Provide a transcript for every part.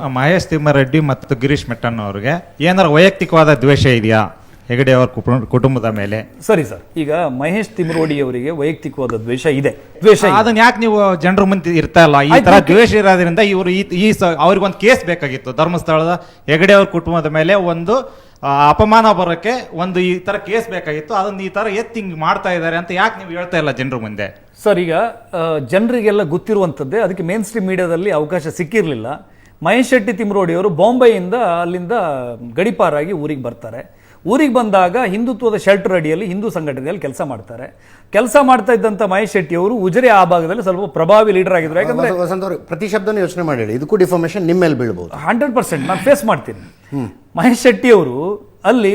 ಮಹೇಶ್ ತಿಮ್ಮಾರೆಡ್ಡಿ ಮತ್ತು ಗಿರೀಶ್ ಮೆಟ್ಟಣ್ಣ ಅವ್ರಿಗೆ ಏನಾರ ವೈಯಕ್ತಿಕವಾದ ದ್ವೇಷ ಇದೆಯಾ? ಹೆಗಡೆ ಅವ್ರ ಕುಟುಂಬ- ಕುಟುಂಬದ ಮೇಲೆ. ಸರಿ ಸರ್. ಈಗ ಮಹೇಶ್ ತಿಮ್ರೋಡಿ ಅವರಿಗೆ ವೈಯಕ್ತಿಕವಾದ ದ್ವೇಷ ಇದೆ. ದ್ವೇಷ. ಅದನ್ನ ಯಾಕೆ ನೀವು ಜನರ ಮುಂದೆ ಇರ್ತಾ ಇಲ್ಲ? ಈ ತರ ದ್ವೇಷ ಇರೋದ್ರಿಂದ ಇವರು ಈ ಅವ್ರಿಗೊಂದು ಕೇಸ್ ಬೇಕಾಗಿತ್ತು. ಧರ್ಮಸ್ಥಳದ ಹೆಗಡೆ ಅವ್ರ ಕುಟುಂಬದ ಮೇಲೆ ಒಂದು ಅಪಮಾನ ಬರೋಕ್ಕೆ ಒಂದು ಈ ತರ ಕೇಸ್ ಬೇಕಾಗಿತ್ತು. ಅದನ್ನ ಈ ತರ ಎತ್ತಿ ಹಿಂಗ್ ಮಾಡ್ತಾ ಇದ್ದಾರೆ ಅಂತ ಯಾಕೆ ನೀವು ಹೇಳ್ತಾ ಇಲ್ಲ ಜನರ ಮುಂದೆ? ಸರ್ ಈಗ ಜನರಿಗೆಲ್ಲ ಗೊತ್ತಿರುವಂಥದ್ದೇ ಅದಕ್ಕೆ ಮೇನ್ ಸ್ಟ್ರೀಮ್ ಮೀಡಿಯಾದಲ್ಲಿ ಅವಕಾಶ ಸಿಕ್ಕಿರಲಿಲ್ಲ. ಮಹೇಶ್ ಶೆಟ್ಟಿ ತಿಮ್ರೋಡಿ ಅವರು ಬಾಂಬೆಯಿಂದ ಅಲ್ಲಿಂದ ಗಡಿಪಾರಾಗಿ ಊರಿಗೆ ಬರ್ತಾರೆ. ಊರಿಗೆ ಬಂದಾಗ ಹಿಂದುತ್ವದ ಶೆಲ್ಟರ್ ಅಡಿಯಲ್ಲಿ ಹಿಂದೂ ಸಂಘಟನೆಯಲ್ಲಿ ಕೆಲಸ ಮಾಡ್ತಾರೆ. ಕೆಲಸ ಮಾಡ್ತಾ ಇದ್ದಂಥ ಮಹೇಶ್ ಶೆಟ್ಟಿ ಅವರು ಉಜರೆ ಆ ಭಾಗದಲ್ಲಿ ಸ್ವಲ್ಪ ಪ್ರಭಾವಿ ಲೀಡರ್ ಆಗಿದ್ರು. ಯಾಕಂದ್ರೆ ಪ್ರತಿ ಶಬ್ದನೂ ಯೋಚನೆ ಮಾಡಿ ಹೇಳಿ. ಇದಕ್ಕೂ ಡಿಫಾರ್ಮೇಶನ್ ನಿಮ್ಮ ಮೇಲೆ ಬೀಳ್ಬೋದು. Hundred percent. ನಾನು ಫೇಸ್ ಮಾಡ್ತೀನಿ. ಮಹೇಶ್ ಶೆಟ್ಟಿ ಅವರು ಅಲ್ಲಿ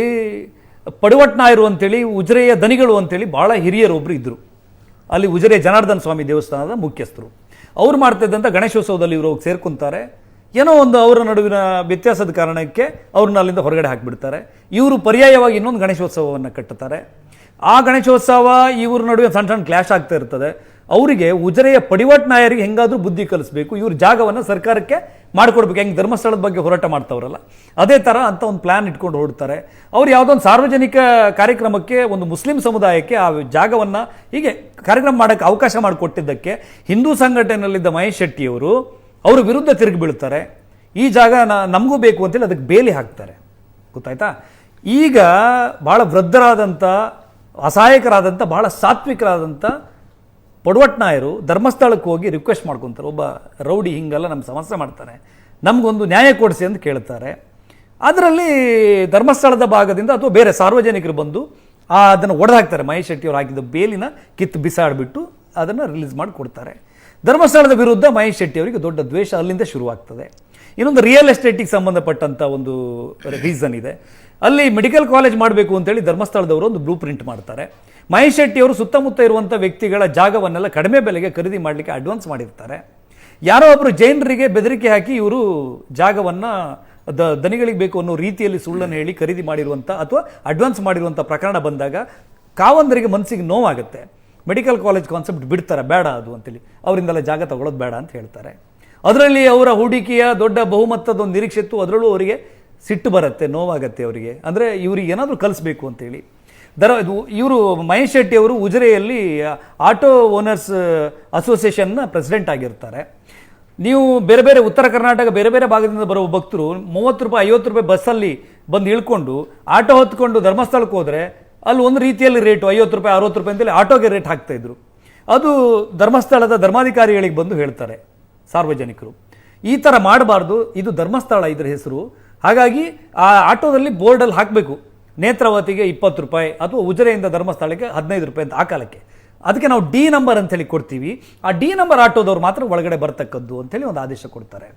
ಪಡುವಟ್ನಾಯರು ಅಂತೇಳಿ ಉಜರೆಯ ದನಿಗಳು ಅಂತೇಳಿ ಭಾಳ ಹಿರಿಯರು ಒಬ್ರು ಇದ್ದರು ಅಲ್ಲಿ ಉಜರೆಯ ಜನಾರ್ದನ ಸ್ವಾಮಿ ದೇವಸ್ಥಾನದ ಮುಖ್ಯಸ್ಥರು. ಅವ್ರು ಮಾಡ್ತಾ ಇದ್ದಂಥ ಗಣೇಶೋತ್ಸವದಲ್ಲಿ ಇವರು ಹೋಗಿ ಸೇರ್ಕೊಂತಾರೆ. ಏನೋ ಒಂದು ಅವರ ನಡುವಿನ ವ್ಯತ್ಯಾಸದ ಕಾರಣಕ್ಕೆ ಅವ್ರನ್ನ ಅಲ್ಲಿಂದ ಹೊರಗಡೆ ಹಾಕಿಬಿಡ್ತಾರೆ. ಇವರು ಪರ್ಯಾಯವಾಗಿ ಇನ್ನೊಂದು ಗಣೇಶೋತ್ಸವವನ್ನು ಕಟ್ಟುತ್ತಾರೆ. ಆ ಗಣೇಶೋತ್ಸವ ಇವ್ರ ನಡುವೆ ಸಣ್ಣ ಸಣ್ಣ ಕ್ಲಾಶ್ ಆಗ್ತಾ ಇರ್ತದೆ. ಅವರಿಗೆ ಉಜರೆಯ ಪಡಿವಾಟ್ ನಾಯರಿಗೆ ಹೆಂಗಾದರೂ ಬುದ್ಧಿ ಕಲಿಸ್ಬೇಕು. ಇವ್ರ ಜಾಗವನ್ನು ಸರ್ಕಾರಕ್ಕೆ ಮಾಡಿಕೊಡ್ಬೇಕು. ಹೆಂಗೆ ಧರ್ಮಸ್ಥಳದ ಬಗ್ಗೆ ಹೋರಾಟ ಮಾಡ್ತಾವ್ರಲ್ಲ. ಅದೇ ಥರ ಅಂತ ಒಂದು ಪ್ಲ್ಯಾನ್ ಇಟ್ಕೊಂಡು ಹೊರಡ್ತಾರೆ ಅವ್ರು ಯಾವುದೋ ಒಂದು ಸಾರ್ವಜನಿಕ ಕಾರ್ಯಕ್ರಮಕ್ಕೆ, ಒಂದು ಮುಸ್ಲಿಂ ಸಮುದಾಯಕ್ಕೆ ಆ ಜಾಗವನ್ನು ಹೀಗೆ ಕಾರ್ಯಕ್ರಮ ಮಾಡೋಕ್ಕೆ ಅವಕಾಶ ಮಾಡಿಕೊಟ್ಟಿದ್ದಕ್ಕೆ ಹಿಂದೂ ಸಂಘಟನೆಯಲ್ಲಿದ್ದ ಮಹೇಶ್ ಶೆಟ್ಟಿಯವರು ಅವ್ರ ವಿರುದ್ಧ ತಿರುಗಿ ಬೀಳ್ತಾರೆ. ಈ ಜಾಗ ನಮಗೂ ಬೇಕು ಅಂತೇಳಿ ಅದಕ್ಕೆ ಬೇಲಿ ಹಾಕ್ತಾರೆ. ಗೊತ್ತಾಯ್ತಾ? ಈಗ ಭಾಳ ವೃದ್ಧರಾದಂಥ, ಅಸಹಾಯಕರಾದಂಥ ಭಾಳ ಸಾತ್ವಿಕರಾದಂಥ ಪೊಡವಟ್ನಾಯರು ಧರ್ಮಸ್ಥಳಕ್ಕೆ ಹೋಗಿ ರಿಕ್ವೆಸ್ಟ್ ಮಾಡ್ಕೊತಾರೆ. ಒಬ್ಬ ರೌಡಿ ಹಿಂಗೆಲ್ಲ ನಮ್ಮ ಸಮಸ್ಯೆ ಮಾಡ್ತಾರೆ. ನಮಗೊಂದು ನ್ಯಾಯ ಕೊಡಿಸಿ ಅಂತ ಕೇಳ್ತಾರೆ. ಅದರಲ್ಲಿ ಧರ್ಮಸ್ಥಳದ ಭಾಗದಿಂದ ಅಥವಾ ಬೇರೆ ಸಾರ್ವಜನಿಕರು ಬಂದು ಆ ಅದನ್ನು ಒಡೆದಾಕ್ತಾರೆ. ಮಹೇಶ್ ಶೆಟ್ಟಿಯವರು ಹಾಕಿದ ಬೇಲಿನ ಕಿತ್ತು ಬಿಸಾಡಿಬಿಟ್ಟು ಅದನ್ನು ರಿಲೀಸ್ ಮಾಡಿ ಕೊಡ್ತಾರೆ. ಧರ್ಮಸ್ಥಳದ ವಿರುದ್ಧ ಮಹೇಶ್ ಶೆಟ್ಟಿ ಅವರಿಗೆ ದೊಡ್ಡ ದ್ವೇಷ ಅಲ್ಲಿಂದ ಶುರುವಾಗ್ತದೆ. ಇನ್ನೊಂದು ರಿಯಲ್ ಎಸ್ಟೇಟಿಗೆ ಸಂಬಂಧಪಟ್ಟಂಥ ಒಂದು ರೀಸನ್ ಇದೆ. ಅಲ್ಲಿ ಮೆಡಿಕಲ್ ಕಾಲೇಜ್ ಮಾಡಬೇಕು ಅಂತೇಳಿ ಧರ್ಮಸ್ಥಳದವರು ಒಂದು ಬ್ಲೂ ಪ್ರಿಂಟ್ ಮಾಡ್ತಾರೆ. ಮಹೇಶ್ ಶೆಟ್ಟಿ ಅವರು ಸುತ್ತಮುತ್ತ ಇರುವಂಥ ವ್ಯಕ್ತಿಗಳ ಜಾಗವನ್ನೆಲ್ಲ ಕಡಿಮೆ ಬೆಲೆಗೆ ಖರೀದಿ ಮಾಡಲಿಕ್ಕೆ ಅಡ್ವಾನ್ಸ್ ಮಾಡಿರ್ತಾರೆ. ಯಾರೋ ಒಬ್ಬರು ಜೈನರಿಗೆ ಬೆದರಿಕೆ ಹಾಕಿ ಇವರು ಜಾಗವನ್ನು ದ ದನಿಗಳಿಗೆ ಬೇಕು ಅನ್ನೋ ರೀತಿಯಲ್ಲಿ ಸುಳ್ಳನ್ನು ಹೇಳಿ ಖರೀದಿ ಮಾಡಿರುವಂಥ ಅಥವಾ ಅಡ್ವಾನ್ಸ್ ಮಾಡಿರುವಂಥ ಪ್ರಕರಣ ಬಂದಾಗ ಕಾವಂದರಿಗೆ ಮನಸ್ಸಿಗೆ ನೋವಾಗುತ್ತೆ. ಮೆಡಿಕಲ್ ಕಾಲೇಜ್ ಕಾನ್ಸೆಪ್ಟ್ ಬಿಡ್ತಾರೆ, ಬೇಡ ಅದು ಅಂತೇಳಿ. ಅವರಿಂದೆಲ್ಲ ಜಾಗ ತಗೊಳ್ಳೋದು ಬೇಡ ಅಂತ ಹೇಳ್ತಾರೆ. ಅದರಲ್ಲಿ ಅವರ ಹೂಡಿಕೆಯ ದೊಡ್ಡ ಬಹುಮತದ ಒಂದು ನಿರೀಕ್ಷೆ ಇತ್ತು. ಅದರಲ್ಲೂ ಅವರಿಗೆ ಸಿಟ್ಟು ಬರುತ್ತೆ, ನೋವಾಗತ್ತೆ ಅವರಿಗೆ. ಅಂದರೆ ಇವ್ರಿಗೆ ಏನಾದರೂ ಕಲಿಸ್ಬೇಕು ಅಂತೇಳಿ. ದರ ಇವರು ಮಹೇಶ್ ಶೆಟ್ಟಿ ಅವರು ಉಜಿರೆಯಲ್ಲಿ ಆಟೋ ಓನರ್ಸ್ ಅಸೋಸಿಯೇಷನ್ನ ಪ್ರೆಸಿಡೆಂಟ್ ಆಗಿರ್ತಾರೆ. ನೀವು ಬೇರೆ ಬೇರೆ ಉತ್ತರ ಕರ್ನಾಟಕ, ಬೇರೆ ಬೇರೆ ಭಾಗದಿಂದ ಬರುವ ಭಕ್ತರು ಮೂವತ್ತು ರೂಪಾಯಿ, ಐವತ್ತು ರೂಪಾಯಿ ಬಸ್ಸಲ್ಲಿ ಬಂದು ಇಳ್ಕೊಂಡು ಆಟೋ ಹೊತ್ಕೊಂಡು ಧರ್ಮಸ್ಥಳಕ್ಕೆ ಹೋದರೆ ಅಲ್ಲಿ ಒಂದು ರೀತಿಯಲ್ಲಿ ರೇಟು ಐವತ್ತು ರೂಪಾಯಿ, ಅರವತ್ತು ರೂಪಾಯಿ ಅಂತೇಳಿ ಆಟೋಗೆ ರೇಟ್ ಹಾಕ್ತಾಯಿದ್ರು ಅದು ಧರ್ಮಸ್ಥಳದ ಧರ್ಮಾಧಿಕಾರಿಗಳಿಗೆ ಬಂದು ಹೇಳ್ತಾರೆ ಸಾರ್ವಜನಿಕರು. ಈ ಥರ ಮಾಡಬಾರ್ದು, ಇದು ಧರ್ಮಸ್ಥಳ ಇದ್ರ ಹೆಸರು. ಹಾಗಾಗಿ ಆ ಆಟೋದಲ್ಲಿ ಬೋರ್ಡಲ್ಲಿ ಹಾಕಬೇಕು. ನೇತ್ರಾವತಿಗೆ ಇಪ್ಪತ್ತು ರೂಪಾಯಿ, ಅಥವಾ ಉಜರೆಯಿಂದ ಧರ್ಮಸ್ಥಳಕ್ಕೆ ಹದಿನೈದು ರೂಪಾಯಿ ಅಂತ ಆ ಕಾಲಕ್ಕೆ. ಅದಕ್ಕೆ ನಾವು ಡಿ ನಂಬರ್ ಅಂತೇಳಿ ಕೊಡ್ತೀವಿ. ಆ ಡಿ ನಂಬರ್ ಆಟೋದವ್ರು ಮಾತ್ರ ಒಳಗಡೆ ಬರ್ತಕ್ಕದ್ದು ಅಂತೇಳಿ ಒಂದು ಆದೇಶ ಕೊಡ್ತಾರೆ.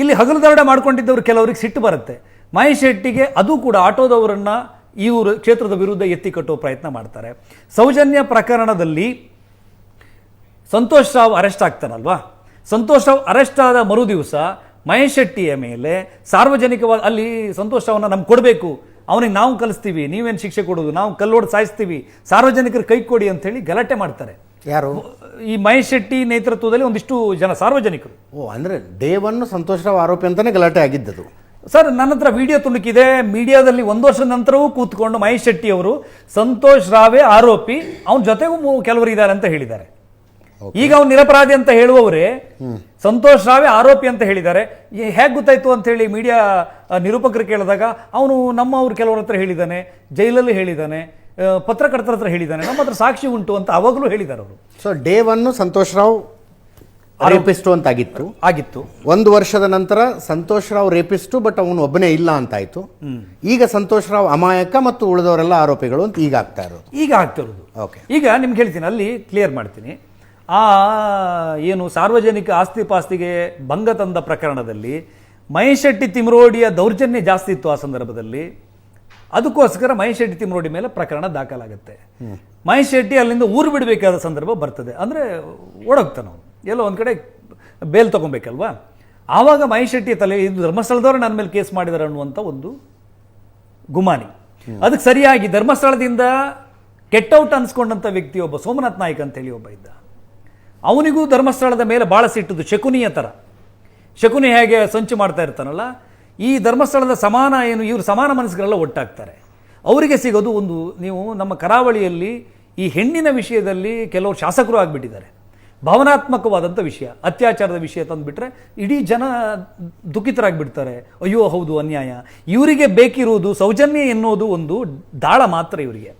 ಇಲ್ಲಿ ಹಗಲು ದರೋಡೆ ಮಾಡ್ಕೊಂಡಿದ್ದವ್ರು ಕೆಲವರಿಗೆ ಸಿಟ್ಟು ಬರುತ್ತೆ. ಮಹೇಶ್ ಶೆಟ್ಟಿಗೆ ಅದು ಕೂಡ ಆಟೋದವರನ್ನ ಇವರು ಕ್ಷೇತ್ರದ ವಿರುದ್ಧ ಎತ್ತಿ ಕಟ್ಟುವ ಪ್ರಯತ್ನ ಮಾಡ್ತಾರೆ. ಸೌಜನ್ಯ ಪ್ರಕರಣದಲ್ಲಿ ಸಂತೋಷ್ ರಾವ್ ಅರೆಸ್ಟ್ ಆಗ್ತಾನಲ್ವಾ? ಸಂತೋಷ್ ರಾವ್ ಅರೆಸ್ಟ್ ಆದ ಮರು ದಿವಸ ಮಹೇಶ್ ಶೆಟ್ಟಿಯ ಮೇಲೆ ಸಾರ್ವಜನಿಕವಾಗಿ ಅಲ್ಲಿ ಸಂತೋಷ್ ರಾವ್ನ ನಮ್ಗೆ ಕೊಡಬೇಕು. ಅವನಿಗೆ ನಾವು ಕಲಿಸ್ತೀವಿ ನೀವೇನು ಶಿಕ್ಷೆ ಕೊಡೋದು ನಾವು ಕಲ್ಲೋಡ್ ಸಾಯಿಸ್ತೀವಿ ಸಾರ್ವಜನಿಕರು ಕೈ ಕೊಡಿ ಅಂತೇಳಿ ಗಲಾಟೆ ಮಾಡ್ತಾರೆ. ಯಾರು? ಈ ಮಹೇಶ್ ಶೆಟ್ಟಿ ನೇತೃತ್ವದಲ್ಲಿ ಒಂದಿಷ್ಟು ಜನ ಸಾರ್ವಜನಿಕರು. ಓ ಅಂದರೆ ದೇವನ್ನು ಒನ್ ಸಂತೋಷ್ ರಾವ್ ಆರೋಪಿ ಅಂತಲೇ ಗಲಾಟೆ ಆಗಿದ್ದದು. ಸರ್ ನನ್ನ ಹತ್ರ ವಿಡಿಯೋ ತುಣುಕಿದೆ ಮೀಡಿಯಾದಲ್ಲಿ ಒಂದು ವರ್ಷದ ನಂತರವೂ ಕೂತ್ಕೊಂಡು ಮಹೇಶ್ ಶೆಟ್ಟಿ ಅವರು ಸಂತೋಷ್ ರಾವೆ ಆರೋಪಿ ಅವನ ಜೊತೆಗೂ ಮೂ- ಕೆಲವರು ಇದ್ದಾರೆ ಅಂತ ಹೇಳಿದ್ದಾರೆ. ಈಗ ಅವ್ನು ನಿರಪರಾಧಿ ಅಂತ ಹೇಳುವವರೇ ಸಂತೋಷ್ ರಾವೆ ಆರೋಪಿ ಅಂತ ಹೇಳಿದ್ದಾರೆ. ಹೇಗೆ ಗೊತ್ತಾಯ್ತು ಅಂತ ಹೇಳಿ ಮೀಡಿಯಾ ನಿರೂಪಕರು ಕೇಳಿದಾಗ ಅವನು ನಮ್ಮವ್ರು ಕೆಲವರ ಹತ್ರ ಹೇಳಿದ್ದಾನೆ ಜೈಲಲ್ಲಿ ಹೇಳಿದ್ದಾನೆ ಆ, ಪತ್ರಕರ್ತರ ಹತ್ರ ಹೇಳಿದ್ದಾನೆ ನಮ್ಮ ಹತ್ರ ಸಾಕ್ಷಿ ಉಂಟು ಅಂತ ಅವಾಗಲೂ ಹೇಳಿದ್ದಾರೆ ಅವರು. So day one Santosh Rao rapist ಅಂತ ಆಗಿತ್ತು ಆಗಿತ್ತು. ಒಂದು ವರ್ಷದ ನಂತರ ಸಂತೋಷ್ ರಾವ್ ರೇಪಿಸ್ಟು ಬಟ್ ಅವನು ಒಬ್ಬನೇ ಇಲ್ಲ ಅಂತಾಯ್ತು. ಈಗ ಸಂತೋಷ್ ರಾವ್ ಅಮಾಯಕ ಮತ್ತು ಉಳಿದವರೆಲ್ಲ ಆರೋಪಿಗಳು ಅಂತ ಈಗ ಆಗ್ತಾ ಇರೋದು. ಈಗ ಆಗ್ತಿರೋದು ಓಕೆ ಈಗ ನಿಮ್ಗೆ ಹೇಳ್ತೀನಿ ಅಲ್ಲಿ ಕ್ಲಿಯರ್ ಮಾಡ್ತೀನಿ. ಆ ಏನು ಸಾರ್ವಜನಿಕ ಆಸ್ತಿ ಪಾಸ್ತಿಗೆ ಭಂಗ ತಂದ ಪ್ರಕರಣದಲ್ಲಿ ಮಹೇಶ್ ಶೆಟ್ಟಿ ತಿಮ್ರೋಡಿಯ ದೌರ್ಜನ್ಯ ಜಾಸ್ತಿ ಇತ್ತು ಆ ಸಂದರ್ಭದಲ್ಲಿ. ಅದಕ್ಕೋಸ್ಕರ ಮಹೇಶ್ ಶೆಟ್ಟಿ ತಿಮ್ರೋಡಿ ಮೇಲೆ ಪ್ರಕರಣ ದಾಖಲಾಗುತ್ತೆ. ಮಹೇಶ್ ಶೆಟ್ಟಿ ಅಲ್ಲಿಂದ ಊರು ಬಿಡಬೇಕಾದ ಸಂದರ್ಭ ಬರ್ತದೆ. ಅಂದರೆ ಓಡೋಗ್ತಾನೆ ಅವನು. ಎಲ್ಲೋ ಒಂದು ಕಡೆ ಬೇಲ್ ತೊಗೊಬೇಕಲ್ವಾ? ಆವಾಗ ಮಹೇಶ್ ಶೆಟ್ಟಿ ತಲೆ ಇದು ಧರ್ಮಸ್ಥಳದವರು ನನ್ನ ಮೇಲೆ ಕೇಸ್ ಮಾಡಿದಾರೆ ಅನ್ನುವಂಥ ಒಂದು ಗುಮಾನಿ. ಅದಕ್ಕೆ ಸರಿಯಾಗಿ ಧರ್ಮಸ್ಥಳದಿಂದ ಕೆಟ್ಟೌಟ್ ಅನ್ಸ್ಕೊಂಡಂಥ ವ್ಯಕ್ತಿ ಒಬ್ಬ ಸೋಮನಾಥ್ ನಾಯ್ಕ್ ಅಂತೇಳಿ ಒಬ್ಬ ಇದ್ದ. ಅವನಿಗೂ ಧರ್ಮಸ್ಥಳದ ಮೇಲೆ ಭಾಳ ಸಿಟ್ಟದ್ದು ಶಕುನಿಯ ಥರ ಶಕುನಿ ಹೇಗೆ ಸಂಚು ಮಾಡ್ತಾ ಇರ್ತಾನಲ್ಲ ಈ ಧರ್ಮಸ್ಥಳದ ಸಮಾನ ಏನು ಇವರು ಸಮಾನ ಮನಸ್ಸುಗಳೆಲ್ಲ ಒಟ್ಟಾಗ್ತಾರೆ. ಅವರಿಗೆ ಸಿಗೋದು ಒಂದು ನೀವು ನಮ್ಮ ಕರಾವಳಿಯಲ್ಲಿ ಈ ಹೆಣ್ಣಿನ ವಿಷಯದಲ್ಲಿ ಕೆಲವರು ಶಾಸಕರು ಆಗಿಬಿಟ್ಟಿದ್ದಾರೆ. ಭಾವನಾತ್ಮಕವಾದಂಥ ವಿಷಯ ಅತ್ಯಾಚಾರದ ವಿಷಯ ತಂದುಬಿಟ್ರೆ ಇಡೀ ಜನ ದುಃಖಿತರಾಗಿಬಿಡ್ತಾರೆ. ಅಯ್ಯೋ ಹೌದು ಅನ್ಯಾಯ. ಇವರಿಗೆ ಬೇಕಿರುವುದು ಸೌಜನ್ಯ ಎನ್ನುವುದು ಒಂದು ದಾಳ ಮಾತ್ರ ಇವರಿಗೆ.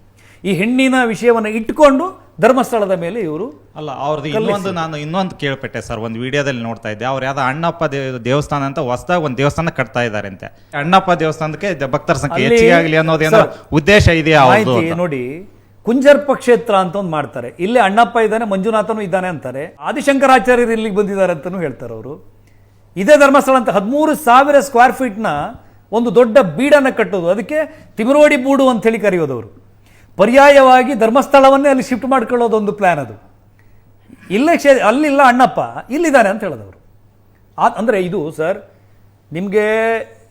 ಈ ಹೆಣ್ಣಿನ ವಿಷಯವನ್ನು ಇಟ್ಕೊಂಡು ಧರ್ಮಸ್ಥಳದ ಮೇಲೆ ಇವರು ಅಲ್ಲ ಅವ್ರದ್ದು ಇನ್ನೊಂದು ನಾನು ಇನ್ನೊಂದು ಕೇಳ್ಪಟ್ಟೆ ಸರ್ ಒಂದು ವಿಡಿಯೋದಲ್ಲಿ ನೋಡ್ತಾ ಇದ್ದೆ. ಅವ್ರು ಯಾವ್ದೋ ಅಣ್ಣಪ್ಪ ದೇವ- ದೇವಸ್ಥಾನ ಅಂತ ಹೊಸದಾಗಿ ಒಂದು ದೇವಸ್ಥಾನ ಕಟ್ತಾ ಇದ್ದಾರಂತೆ. ಅಣ್ಣಪ್ಪ ದೇವಸ್ಥಾನಕ್ಕೆ ಭಕ್ತರ ಸಂಖ್ಯೆ ಹೆಚ್ಚಿಗೆ ಆಗಲಿ ಅನ್ನೋದೇನೋ ಉದ್ದೇಶ ಇದೆಯಾ ನೋಡಿ ಕುಂಜರ್ಪ ಕ್ಷೇತ್ರ ಅಂತ ಒಂದು ಮಾಡ್ತಾರೆ. ಇಲ್ಲಿ ಅಣ್ಣಪ್ಪ ಇದ್ದಾನೆ, ಮಂಜುನಾಥನು ಇದ್ದಾನೆ ಅಂತಾರೆ. ಆದಿಶಂಕರಾಚಾರ್ಯರು ಇಲ್ಲಿಗೆ ಬಂದಿದ್ದಾರೆ ಅಂತಲೂ ಹೇಳ್ತಾರೆ ಅವರು. ಇದೇ ಧರ್ಮಸ್ಥಳ ಅಂತ ಹದಿಮೂರು ಸಾವಿರ ಸ್ಕ್ವೇರ್ ಫೀಟ್ನ ಒಂದು ದೊಡ್ಡ ಬೀಡನ್ನು ಕಟ್ಟೋದು. ಅದಕ್ಕೆ ತಿಮರೋಡಿ ಬೂಡು ಅಂತ ಹೇಳಿ ಕರೆಯೋದು ಅವರು. ಪರ್ಯಾಯವಾಗಿ ಧರ್ಮಸ್ಥಳವನ್ನೇ ಅಲ್ಲಿ ಶಿಫ್ಟ್ ಮಾಡ್ಕೊಳ್ಳೋದು ಒಂದು ಪ್ಲ್ಯಾನ್ ಅದು. ಇಲ್ಲೇ ಕ್ಷೇ, ಅಲ್ಲಿಲ್ಲ ಅಣ್ಣಪ್ಪ, ಇಲ್ಲಿದ್ದಾನೆ ಅಂತ ಹೇಳೋದವರು ಆ, ಅಂದರೆ ಇದು ಸರ್ ನಿಮಗೆ